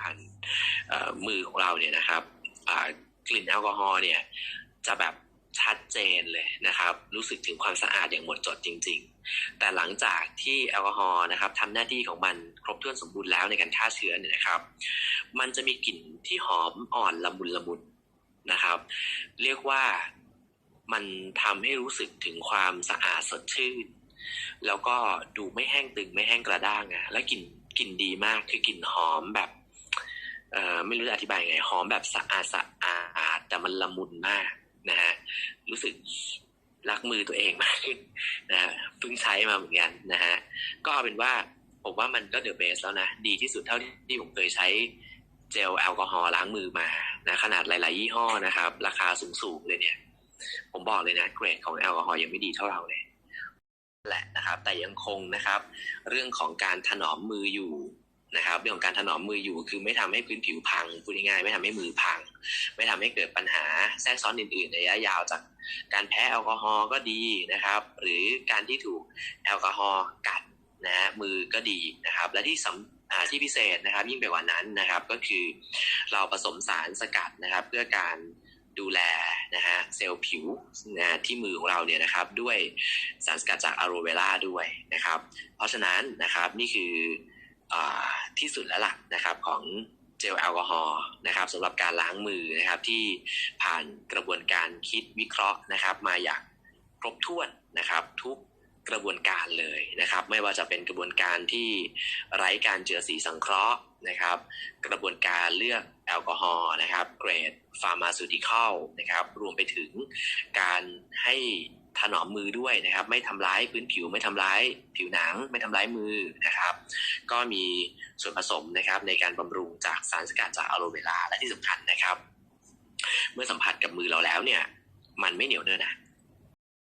ผ่านมือของเราเนี่ยนะครับกลิ่นแอลกอฮอล์เนี่ยจะแบบชัดเจนเลยนะครับ รู้สึกถึงความสะอาดอย่างหมดจดจริง ๆ แต่หลังจากที่แอลกอฮอล์นะครับทำหน้าที่ของมันครบถ้วนสมบูรณ์แล้วในการฆ่าเชื้อเนี่ยนะครับ มันจะมีกลิ่นที่หอมอ่อนละมุนละมุนนะครับ เรียกว่ามันทำให้รู้สึกถึงความสะอาดสดชื่น แล้วก็ดูไม่แห้งตึงไม่แห้งกระด้างอะและกลิ่นกลิ่นดีมากคือกลิ่นหอมแบบ เอ่อไม่รู้จะอธิบายไงหอมแบบสะอาดสะอาดแต่มันละมุนมากนะฮะรู้สึกรักมือตัวเองมากขึ้นนะฮะเพิ่งใช้มาเหมือนกันนะฮะก็เอาเป็นว่าผมว่ามันก็เดอะเบสแล้วนะ ดีที่สุดเท่าที่ผมเคยใช้เจลแอลกอฮอล์ล้างมือมานะขนาดหลาย ๆ ยี่ห้อนะครับ ราคาสูง ๆ เลยเนี่ย ผมบอกเลยนะเกรดของแอลกอฮอล์ยังไม่ดีเท่าเราเลยแหละนะครับ แต่ยังคงนะครับ เรื่องของการถนอมมืออยู่ นะครับเรื่องของการถนอมมืออยู่คือไม่ทำให้พื้นผิวพังพูดง่ายๆไม่ทำให้มือพัง ไม่ทำให้เกิดปัญหาแทรกซ้อนอื่นๆในระยะยาวจากการแพ้แอลกอฮอล์ก็ดีนะครับ หรือการที่ถูกแอลกอฮอล์กัดนะมือก็ดีนะครับ และที่สำอ่าที่พิเศษนะครับยิ่งไปกว่านั้นนะครับก็คือเราผสมสารสกัดนะครับ เพื่อการดูแลนะฮะเซลล์ผิวนะที่มือของเราเนี่ยนะครับด้วยสารสกัดจากอะโรเวล่าด้วยนะครับ เพราะฉะนั้นนะครับนี่คืออ ที่สุดแล้วล่ะนะครับของเจลแอลกอฮอล์นะครับสำหรับการล้างมือนะครับที่ผ่านกระบวนการคิดวิเคราะห์นะครับ มาอย่างครบถ้วนนะครับทุกกระบวนการเลยนะครับ ไม่ว่าจะเป็นกระบวนการที่ไร้การเจือสีสังเคราะห์นะครับ กระบวนการเลือกแอลกอฮอล์นะครับ เกรดฟาร์มาซูติคอลนะครับ รวมไปถึงการให้ ถนอมมือด้วยนะครับ ไม่ทำร้ายพื้นผิวไม่ทำร้ายผิวหนัง ไม่ทำร้ายมือนะครับ ก็มีส่วนผสมนะครับในการบำรุงจากสารสกัดจากอะโลเวราและที่สำคัญนะครับ เมื่อสัมผัสกับมือเราแล้วเนี่ย มันไม่เหนียวเนอะนะ